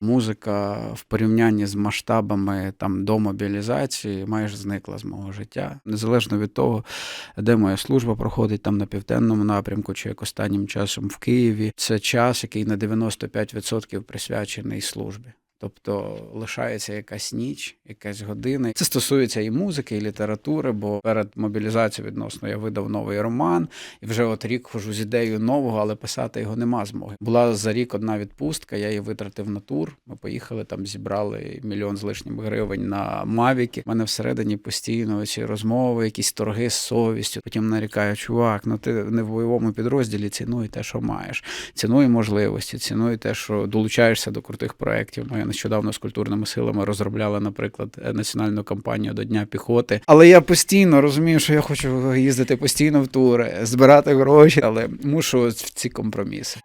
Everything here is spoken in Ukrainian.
Музика в порівнянні з масштабами там до мобілізації майже зникла з мого життя. Незалежно від того, де моя служба проходить там на південному напрямку, чи як останнім часом в Києві. Це час, який на 95% присвячений службі. Тобто лишається якась ніч, якась година. Це стосується і музики, і літератури, бо перед мобілізацією відносно я видав новий роман, і вже от рік хожу з ідеєю нового, але писати його нема змоги. Була за рік одна відпустка, я її витратив на тур. Ми поїхали там, зібрали мільйон з лишнім гривень на Мавіки. У мене всередині постійно ці розмови, якісь торги з совістю. Потім нарікаю, чувак, ну ти не в бойовому підрозділі цінуй те, що маєш. Цінуй можливості, цінуй те, що долучаєшся до крутих проєктів. Нещодавно з культурними силами розробляли, наприклад, е, національну кампанію до Дня піхоти. Але я постійно розумію, що я хочу їздити постійно в тури, збирати гроші, але мушу в ці компроміси.